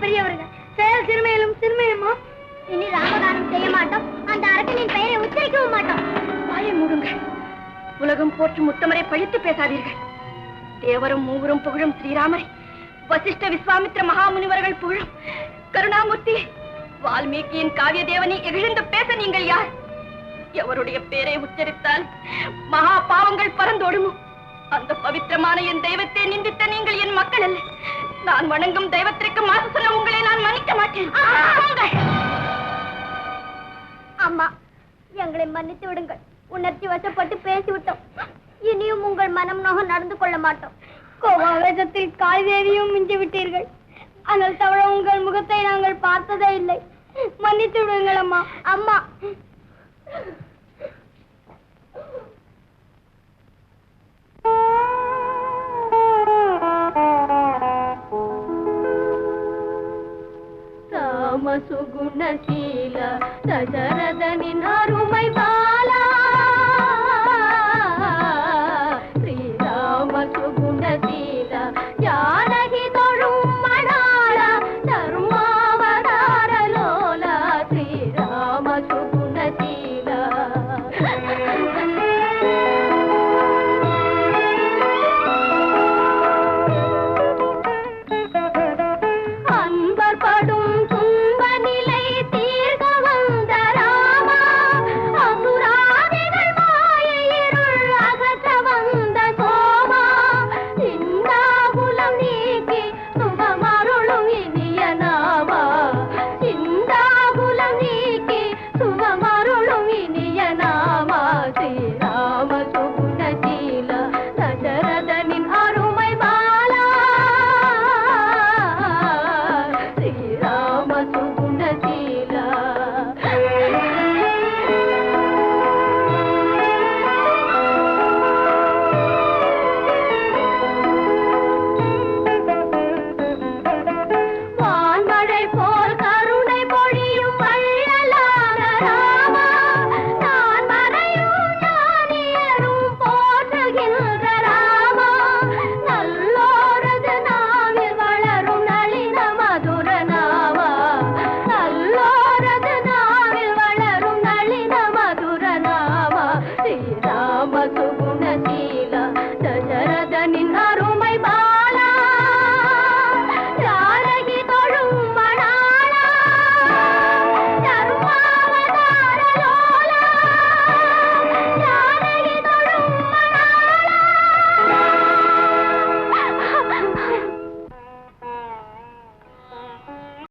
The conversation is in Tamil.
பெரியவர்கள் செயல் சிறுமையிலும் சிறுமையுமோ? இனி ராமதானம் செய்ய மாட்டோம். அந்த அரக்கனின் பெயரை உச்சரிக்கவும் மாட்டோம். வாயை மூடுங்கள். உலகம் போற்றும் முத்தமரை பழித்து பேசாதீர்கள். தேவரும் மூவரும் புகழும் ஸ்ரீராமரை. வசிஷ்ட விஸ்வாமித்ர மகாமுனிவர்கள் புகழும் கருணாமூர்த்தி. வால்மீகியின் காவிய தேவனை எகிழ்ந்து பேச நீங்கள் யார்? எவருடைய பேரை உச்சரித்தால் மகா பாவங்கள் பறந்தோடுமோ அந்த பவித்திரமான என் தெய்வத்தை நிந்தித்த நீங்கள் என் மக்கள் அல்ல. நான் வணங்கும் தெய்வத்திற்கு மாசு சொன்ன உங்களை நான் மன்னிக்க மாட்டேன். அம்மா எங்களை மன்னித்து விடுங்கள். உணர்ச்சி வசப்பட்டு பேசிவிட்டோம். இனியும் உங்கள் மனம் நோக நடந்து கொள்ள மாட்டோம். கோவாவேசத்தில் காய்வேவியும் மிஞ்சி விட்டீர்கள். ஆனால் தவிர உங்கள் முகத்தை நாங்கள் பார்த்ததே இல்லை. மன்னித்து விடுங்கள் அம்மா. அம்மா. సుగుణశీల సజరదని నారుమై బా